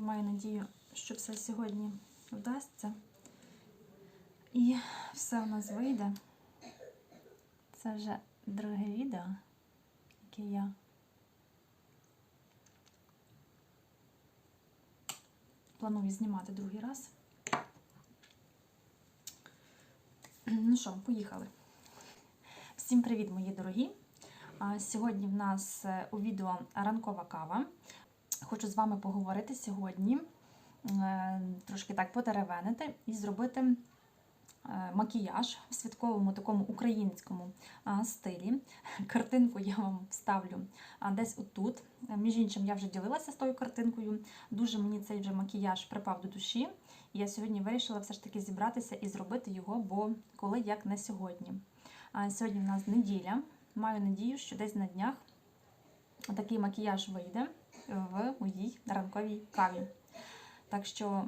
Маю надію, що все сьогодні вдасться. І все у нас вийде. Це вже друге відео, яке я планую знімати другий раз. Ну що, поїхали. Всім привіт, мої дорогі! Сьогодні в нас е, у відео ранкова кава. Хочу з вами поговорити сьогодні, е, трошки так потеревенити і зробити е, макіяж в святковому такому українському стилі. Картинку я вам вставлю десь отут. Між іншим, я вже ділилася з тою картинкою. Дуже мені цей вже макіяж припав до душі. Я сьогодні вирішила все ж таки зібратися і зробити його, бо коли як не сьогодні. Сьогодні в нас неділя. Маю надію, що десь на днях такий макіяж вийде в моїй ранковій каві. Так що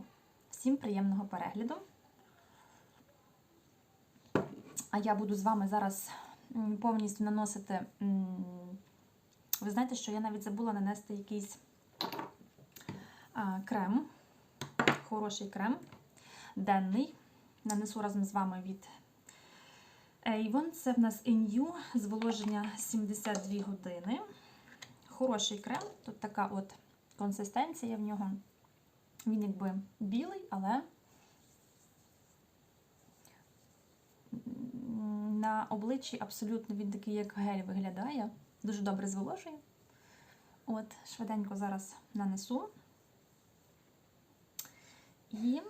всім приємного перегляду. А я буду з вами зараз повністю наносити. Ви знаєте, що я навіть забула нанести якийсь крем, хороший крем, денний. Нанесу разом з вами від Avon. Це в нас Inyu, зволоження 72 години. Хороший крем. Тут така от консистенція в нього. Він якби білий, але на обличчі абсолютно він такий, як гель виглядає. Дуже добре зволожує. От, швиденько зараз нанесу. І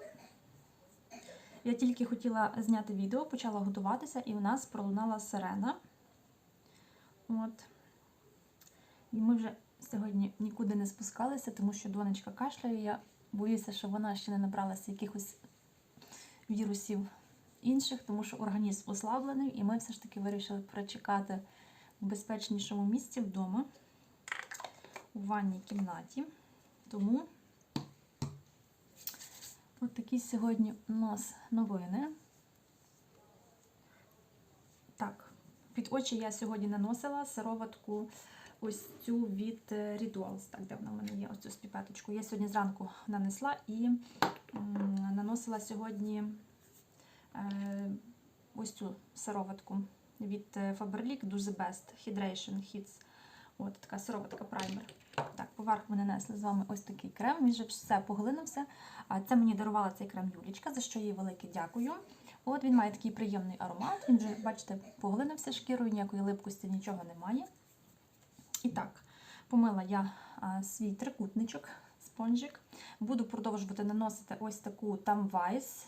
я тільки хотіла зняти відео, почала готуватися, і в нас пролунала сирена. От. І ми вже сьогодні нікуди не спускалися, тому що донечка кашляє. Я боюся, що вона ще не набралася якихось вірусів інших, тому що організм ослаблений, і ми все ж таки вирішили прочекати в безпечнішому місці вдома, у ванній кімнаті. Тому от такі сьогодні у нас новини. Так, під очі я сьогодні наносила сироватку ось цю від е, Rituals, так, де вона в мене є, ось цю спіпеточку. Я сьогодні зранку нанесла і наносила сьогодні е, ось цю сироватку від е, Faberlic дуже Best Hydration Hits. От така сироватка праймер. Так, поверх ми нанесли з вами ось такий крем. Він вже все поглинувся. Це мені дарувала цей крем Юлічка, за що їй велике дякую. От він має такий приємний аромат. Він вже, бачите, поглинувся шкірою, ніякої липкості, нічого немає. І так, помила я свій трикутничок, спонжик. Буду продовжувати наносити ось таку там Vice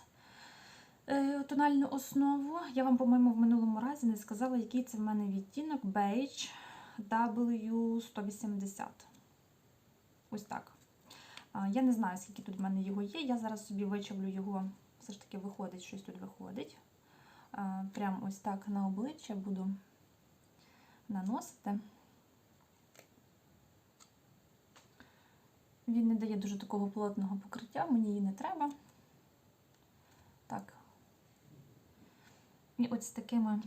е, тональну основу. Я вам, по-моєму, в минулому разі не сказала, який це в мене відтінок Beige W180. Ось так. Я не знаю, скільки тут в мене його є. Я зараз собі вичавлю його, все ж таки виходить, щось тут виходить. А, Прям ось так на обличчя буду наносити. Він не дає дуже такого плотного покриття, мені її не треба. Так. І от з такими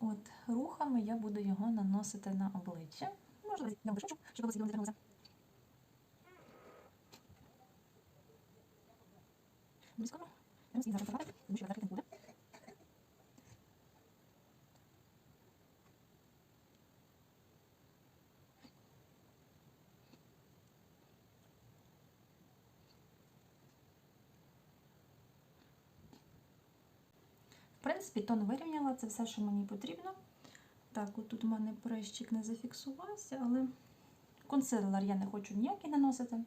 от рухами я буду його наносити на обличчя. Можна я вишучу, щоб волосся не звернулося. Обов'язково. Я зараз тому що закрити не буде. В принципі, тон вирівняла, це все, що мені потрібно. Так, от тут у мене прищик не зафіксувався, але консилер я не хочу ніякий наносити.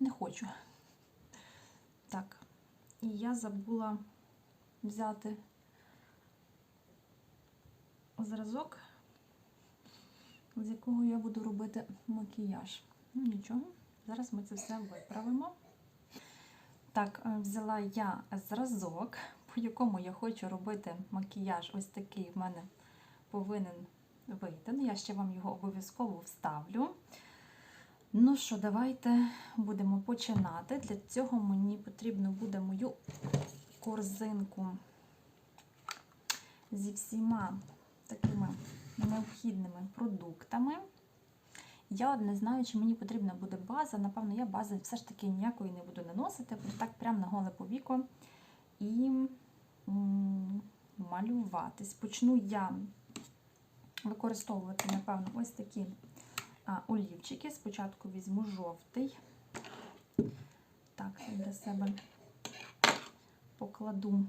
Не хочу. Так, і я забула взяти зразок, з якого я буду робити макіяж. Ну, нічого, зараз ми це все виправимо. Так, е, взяла я зразок, по якому я хочу робити макіяж. Ось такий в мене повинен вийти. Ну, я ще вам його обов'язково вставлю. Ну що, давайте будемо починати. Для цього мені потрібно буде мою корзинку зі всіма такими необхідними продуктами. Я не знаю, чи мені потрібна буде база. Напевно, я бази все ж таки ніякої не буду наносити, буду так прямо на голе повіко і малюватись. Почну я використовувати, напевно, ось такі а, олівчики. Спочатку візьму жовтий. Так, для себе покладу,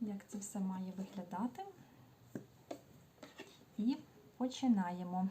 як це все має виглядати. І починаємо.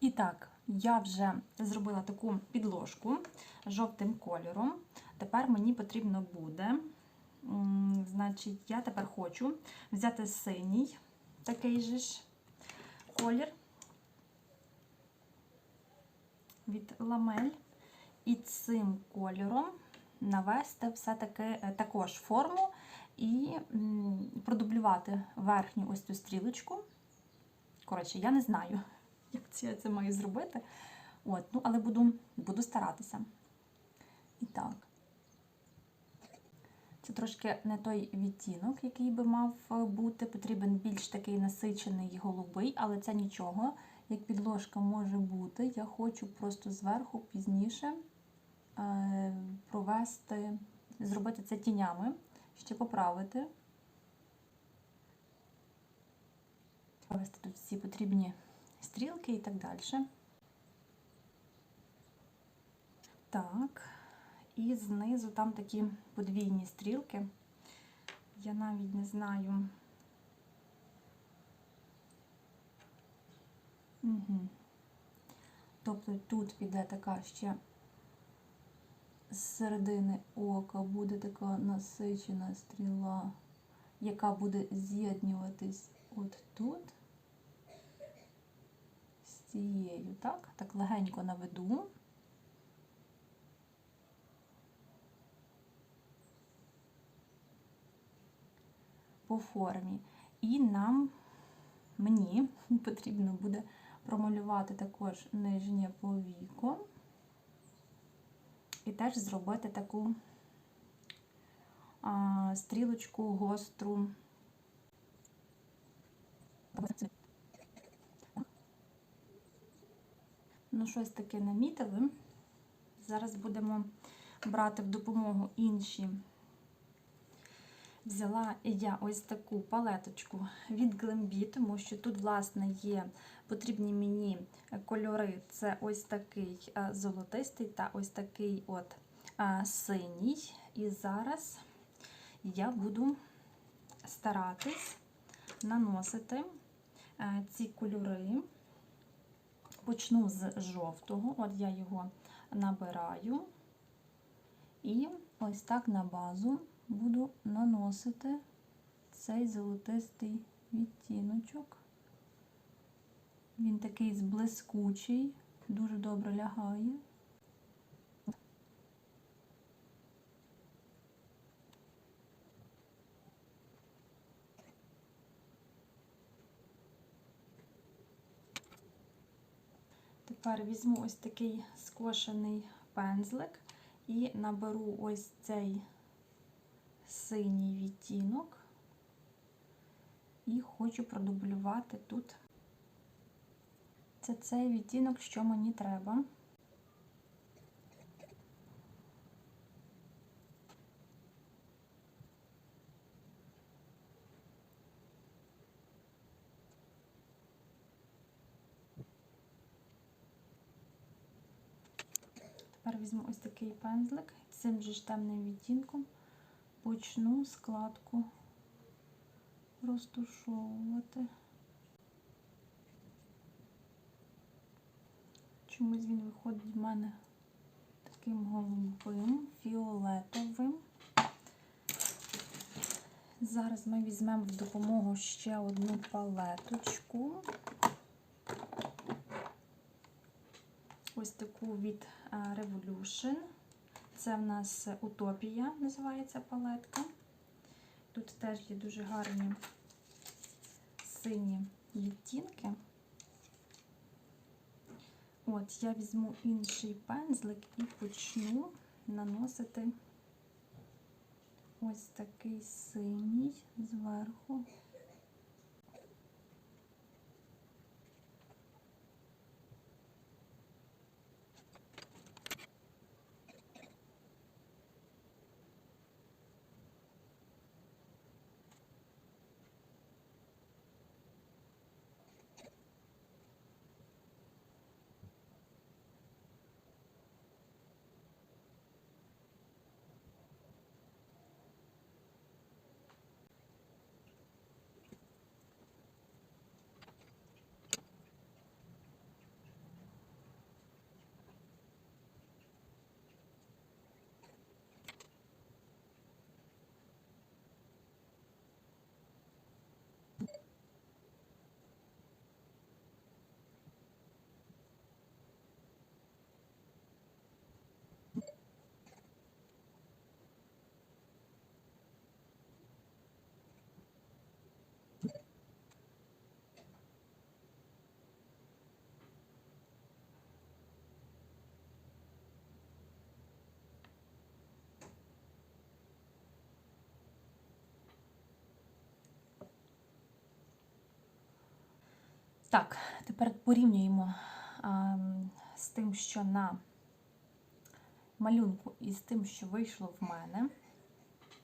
І так, я вже зробила таку підложку жовтим кольором. Тепер мені потрібно буде, значить, я тепер хочу взяти синій такий же ж колір від ламель. І цим кольором навести все-таки е, також форму і продублювати верхню ось цю стрілочку. Коротше, я не знаю, як я це маю зробити. От, ну, але буду, буду старатися. І так. Це трошки не той відтінок, який би мав е, бути. Потрібен більш такий насичений голубий, але це нічого. Як підложка може бути, я хочу просто зверху пізніше е, провести, зробити це тінями, ще поправити. Провести тут всі потрібні стрілки і так далі. Так, і знизу там такі подвійні стрілки. Я навіть не знаю. Угу. Тобто тут піде така ще з середини ока буде така насичена стріла, яка буде з'єднюватись от тут цією, так? Так легенько наведу. По формі. І нам, мені потрібно буде промалювати також нижнє повіко і теж зробити таку а, стрілочку гостру. Ну, щось таке намітили. Зараз будемо брати в допомогу інші. Взяла я ось таку палеточку від Glambi, тому що тут, власне, є потрібні мені кольори. Це ось такий золотистий та ось такий от синій. І зараз я буду старатись наносити ці кольори. Почну з жовтого, от я його набираю, і ось так на базу буду наносити цей золотистий відтіночок. Він такий зблискучий, дуже добре лягає. Тепер візьму ось такий скошений пензлик і наберу ось цей синій відтінок і хочу продублювати тут. Це цей відтінок, що мені треба. Тепер візьму ось такий пензлик цим же ж темним відтінком почну складку розтушовувати. Чомусь він виходить в мене таким голубим, фіолетовим. Зараз ми візьмемо в допомогу ще одну палеточку. Ось таку від е, Revolution. Це в нас Утопія, називається палетка. Тут теж є дуже гарні сині відтінки. От, я візьму інший пензлик і почну наносити ось такий синій зверху. Так, тепер порівнюємо а, з тим, що на малюнку, і з тим, що вийшло в мене.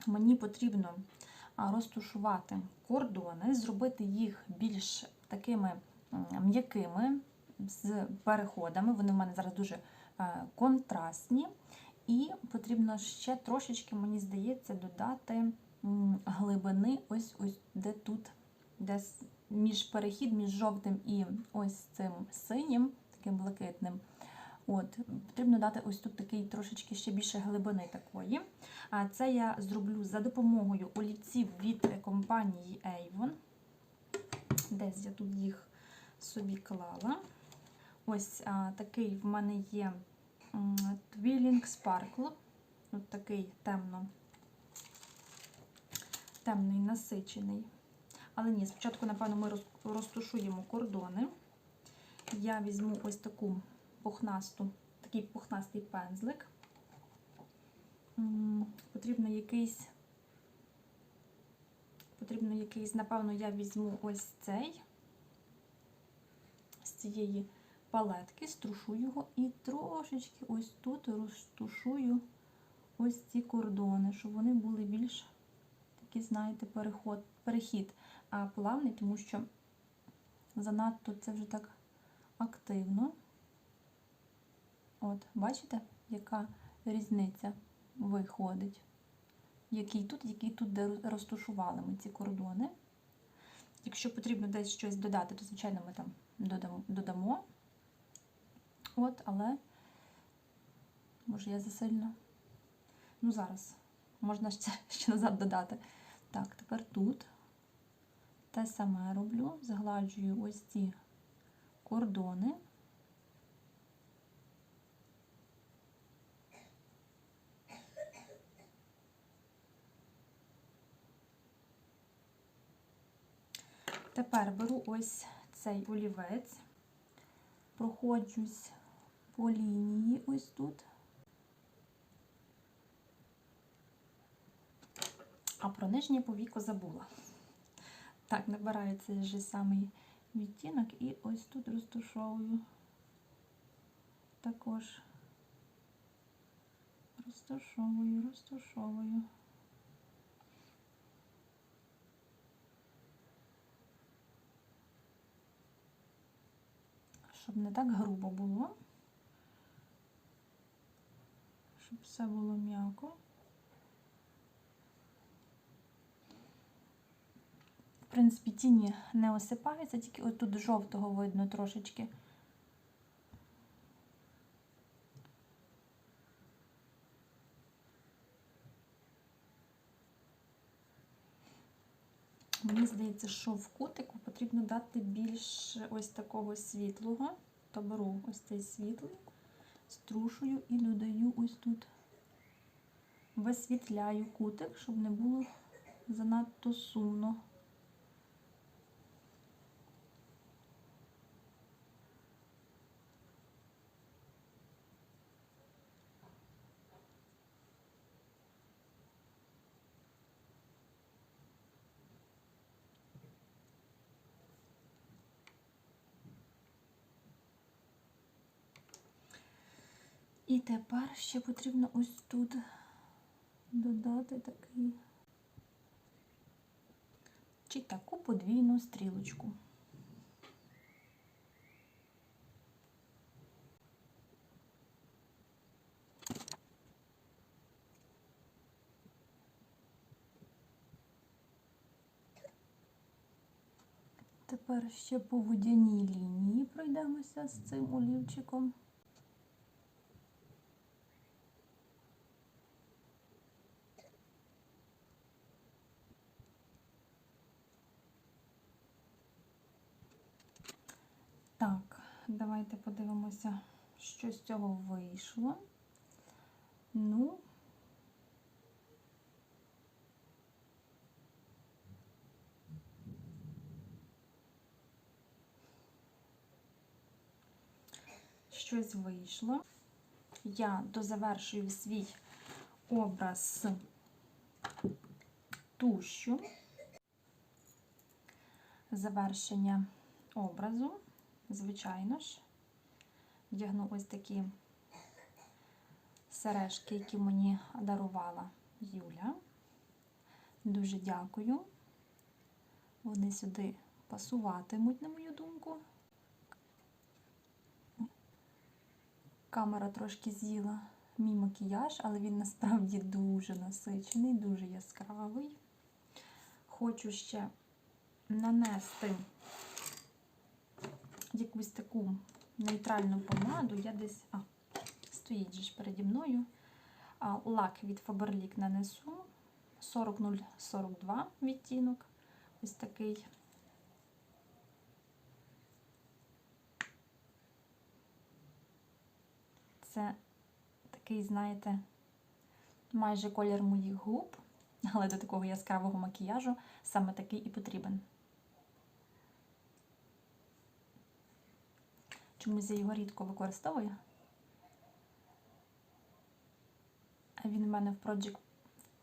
Мені потрібно розтушувати кордони, зробити їх більш такими м'якими, з переходами. Вони в мене зараз дуже контрастні. І потрібно ще трошечки, мені здається, додати глибини, ось ось де тут, десь між перехід між жовтим і ось цим синім, таким блакитним. От, Потрібно дати ось тут такий трошечки ще більше глибини такої. А це я зроблю за допомогою олівців від компанії Avon. Десь я тут їх собі клала. Ось а, такий в мене є Twilling Sparkle. Ось такий темно, темний насичений. Але ні, спочатку, напевно, ми розтушуємо кордони. Я візьму ось таку пухнасту, такий пухнастий пензлик. Потрібно якийсь, потрібно якийсь, напевно, я візьму ось цей, з цієї палетки, струшу його і трошечки ось тут розтушую ось ці кордони, щоб вони були більш такі, знаєте, переход, перехід плавний, тому що занадто це вже так активно. От, бачите, яка різниця виходить? Який тут, який тут де розташували ми ці кордони. Якщо потрібно десь щось додати, то, звичайно, ми там додамо. От, але, може, я засильно. Ну, зараз можна ще, ще назад додати. Так, тепер тут. Те саме роблю, згладжую ось ці кордони. Тепер беру ось цей олівець, проходжусь по лінії ось тут, а про нижнє повіко забула. Так, набираю цей же самий відтінок і ось тут розташовую. Також розташовую, розташовую. Щоб не так грубо було, щоб все було м'яко. Принципі, тіні не осипаються, тільки отут жовтого видно трошечки. Мені здається, що в кутику потрібно дати більш ось такого світлого. То беру ось цей світлий, струшую і додаю ось тут. Висвітляю кутик, щоб не було занадто сумно. І тепер ще потрібно ось тут додати такий чи таку подвійну стрілочку. Тепер ще по водяній лінії пройдемося з цим олівчиком. Так, давайте подивимося, що з цього вийшло. Ну, щось вийшло. Я дозавершую свій образ тушю, завершення образу звичайно ж, вдягну ось такі сережки, які мені дарувала Юля. Дуже дякую. Вони сюди пасуватимуть, на мою думку. Камера трошки з'їла мій макіяж, але він насправді дуже насичений, дуже яскравий. Хочу ще нанести якусь таку нейтральну помаду. Я десь, а, стоїть же ж переді мною. А, лак від Faberlic нанесу 40042 відтінок. Ось такий. Це такий, знаєте, майже колір моїх губ, але до такого яскравого макіяжу саме такий і потрібен. Чомусь я його рідко використовую. А він у мене в Project,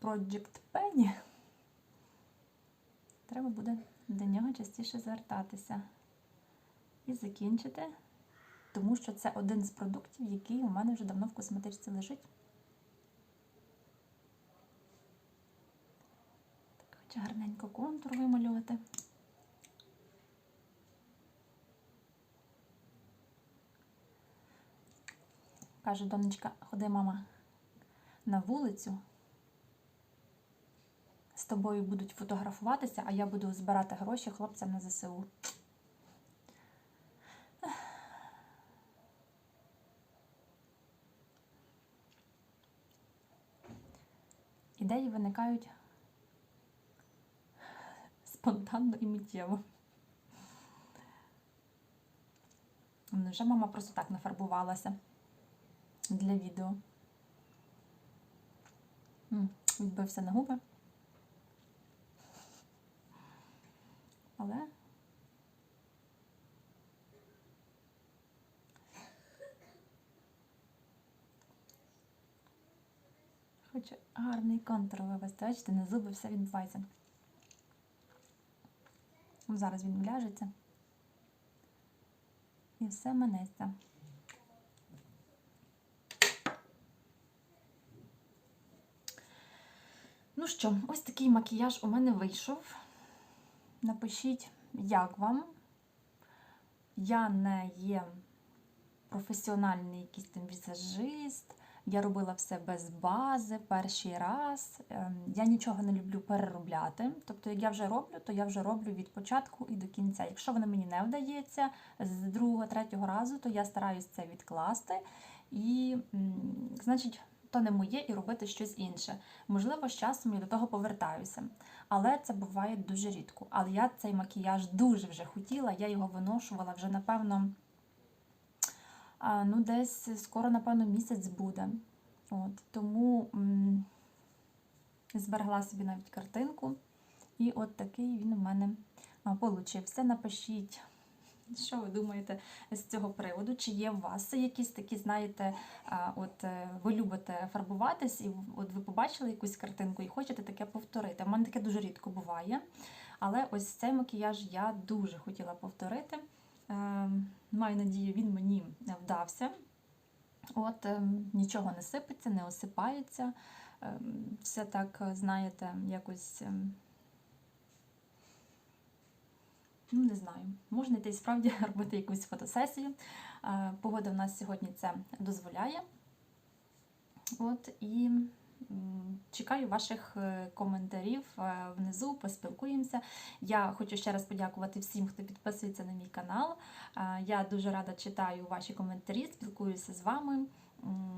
Project Pen. Треба буде до нього частіше звертатися і закінчити, тому що це один з продуктів, який у мене вже давно в косметичці лежить. Так, гарненько контур вималювати. Каже донечка, ходи, мама, на вулицю. З тобою будуть фотографуватися, а я буду збирати гроші хлопцям на ЗСУ. Ідеї виникають спонтанно і миттєво. Вже мама просто так нафарбувалася для відео. Відбився на губи. Але хочу гарний контур вивести. Бачите, на зуби все відбувається. Зараз він ляжеться. І все минеться. Ну що, ось такий макіяж у мене вийшов. Напишіть, як вам. Я не є професіональний якийсь там візажист. Я робила все без бази, перший раз. Ем, Я нічого не люблю переробляти. Тобто, як я вже роблю, то я вже роблю від початку і до кінця. Якщо воно мені не вдається з другого, третього разу, то я стараюсь це відкласти. І, значить, то не моє і робити щось інше. Можливо, з часом я до того повертаюся. Але це буває дуже рідко. Але я цей макіяж дуже вже хотіла, я його виношувала вже, напевно, ну, десь скоро, напевно, місяць буде. От, тому зберегла собі навіть картинку. І от такий він у мене получився. Напишіть, що ви думаєте з цього приводу? Чи є у вас якісь такі, знаєте, от е, ви любите фарбуватись, і от ви побачили якусь картинку і хочете таке повторити. У мене таке дуже рідко буває. Але ось цей макіяж я дуже хотіла повторити. Е, Маю надію, він мені вдався. От е, нічого не сипеться, не осипається. Все так, знаєте, якось. Ну, не знаю, можна йти справді робити якусь фотосесію. Е, Погода в нас сьогодні це дозволяє. От і чекаю ваших е, коментарів е, внизу, поспілкуємося. Я хочу ще раз подякувати всім, хто підписується на мій канал. Я дуже рада читаю ваші коментарі, спілкуюся з вами.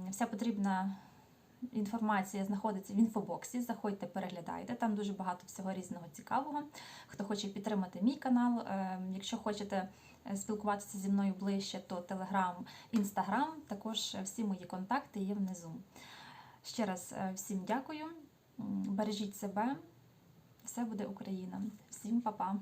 Вся потрібна інформація знаходиться в інфобоксі. Заходьте, переглядайте. Там дуже багато всього різного цікавого. Хто хоче підтримати мій канал, е, якщо хочете е, спілкуватися зі мною ближче, то Телеграм, Інстаграм, також всі мої контакти є внизу. Ще раз е, всім дякую. Бережіть себе. Все буде Україна. Всім па-па!